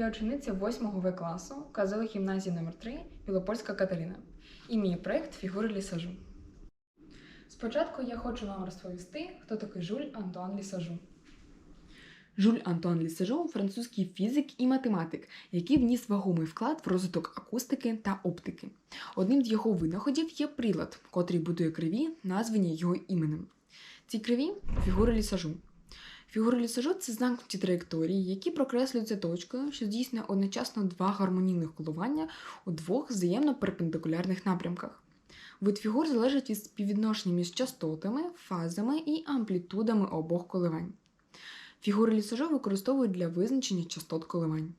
Я учениця 8 В класу КЗО гімназії номер 3 Білопольська Катерина. І мій проєкт фігури лісажу. Спочатку я хочу вам розповісти, хто такий Жюль Антуан Лісажу. Жюль Антуан Лісажу французький фізик і математик, який вніс вагомий вклад в розвиток акустики та оптики. Одним з його винаходів є прилад, котрий будує криві, названі його іменем. Ці криві фігури лісажу. Фігури лісажу це замкнуті траєкторії, які прокреслюються точкою, що здійснює одночасно два гармонійних коливання у двох взаємно перпендикулярних напрямках. Вид фігур залежить від співвідношення між частотами, фазами і амплітудами обох коливань. Фігури лісажу використовують для визначення частот коливань.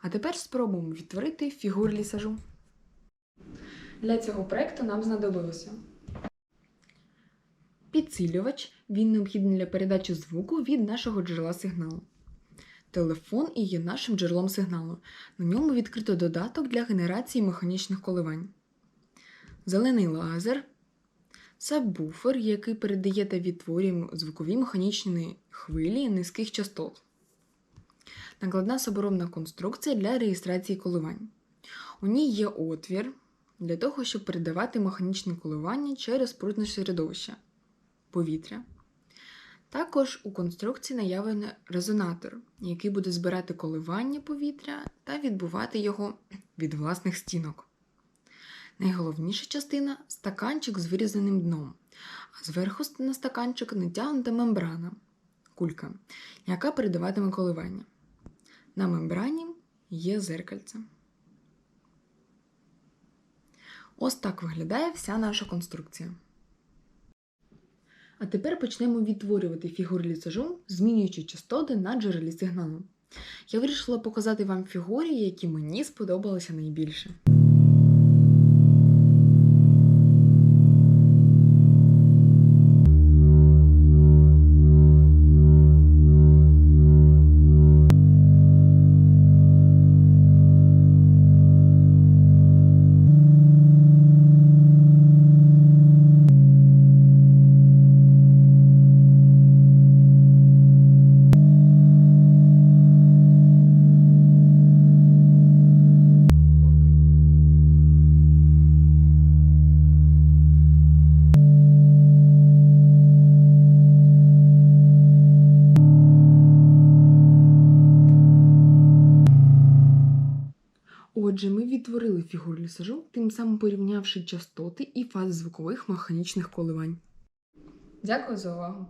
А тепер спробуємо відтворити фігури лісажу. Для цього проєкту нам знадобилося підсилювач, він необхідний для передачі звуку від нашого джерела сигналу. Телефон і є нашим джерелом сигналу. На ньому відкрито додаток для генерації механічних коливань. Зелений лазер, сабвуфер, який передає та відтворює звукові механічні хвилі низьких частот. Накладна соборовна конструкція для реєстрації коливань. У ній є отвір для того, щоб передавати механічні коливання через пружне середовище повітря. Також у конструкції наявлений резонатор, який буде збирати коливання повітря та відбувати його від власних стінок. Найголовніша частина стаканчик з вирізаним дном, а зверху на стаканчик натягнута мембрана кулька, яка передаватиме коливання. На мембрані є зеркальце. Ось так виглядає вся наша конструкція. А тепер почнемо відтворювати фігури лісажу, змінюючи частоти на джерелі сигналу. Я вирішила показати вам фігури, які мені сподобалися найбільше. Отже, ми відтворили фігуру лісажу, тим самим порівнявши частоти і фази звукових механічних коливань. Дякую за увагу!